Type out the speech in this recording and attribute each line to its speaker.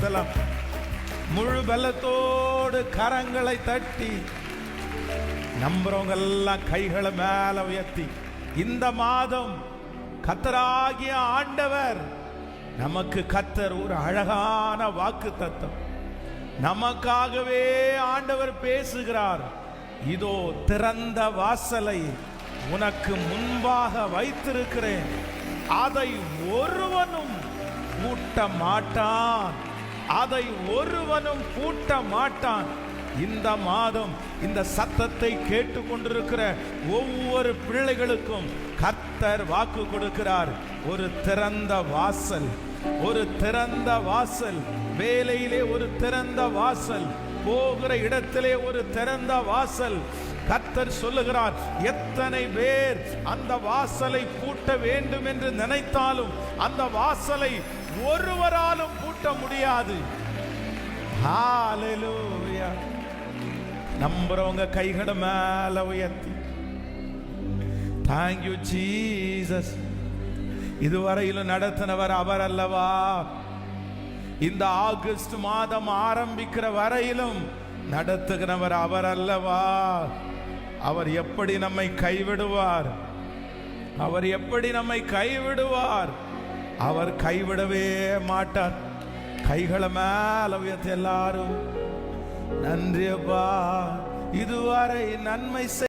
Speaker 1: உயர்த்தலாம் முழு பலத்தோடு கரங்களை தட்டி நம்புறவங்க எல்லாம் கைகளை மேல உயர்த்தி இந்த மாதம் கத்தராகிய ஆண்டவர் நமக்கு கத்தர் ஒரு அழகான வாக்கு தத்தம். நமக்காகவே ஆண்டவர் பேசுகிறார் இதோ திறந்த வாசலை உனக்கு முன்பாக வைத்திருக்கிறேன். அதை ஒருவனும் பூட்ட மாட்டான் அதை ஒருவனும் பூட்ட மாட்டான். இந்த மாதம் இந்த சத்தத்தை கேட்டுக்கொண்டிருக்கிற ஒவ்வொரு பிள்ளைகளுக்கும் கர்த்தர் வாக்கு கொடுக்கிறார். ஒரு திறந்த வாசல் ஒரு திறந்த வாசல் வேலையிலே ஒரு திறந்த வாசல் போகிற இடத்திலே ஒரு திறந்த வாசல். கர்த்தர் சொல்லுகிறார் எத்தனை பேர் அந்த வாசலை பூட்ட வேண்டும் என்று நினைத்தாலும் அந்த வாசலை ஒருவராலும் பூட்ட முடியாது. நம்புறவங்க கைகளை மேல உயர்த்தி. தேங்க்யூ ஜீசஸ் இதுவரையிலும் நடத்தினவர் அவர் அல்லவா? இந்த ஆகஸ்ட் மாதம் ஆரம்பிக்கிற வரையிலும் நடத்துகிறவர் அவர் அல்லவா? அவர் எப்படி நம்மை கைவிடுவார்? அவர் எப்படி நம்மை கைவிடுவார்? அவர் கைவிடவே மாட்டார். கைகளை மேல உயர்த்த எல்லாரும் நன்றியப்பா இதுவரை நன்மை செய்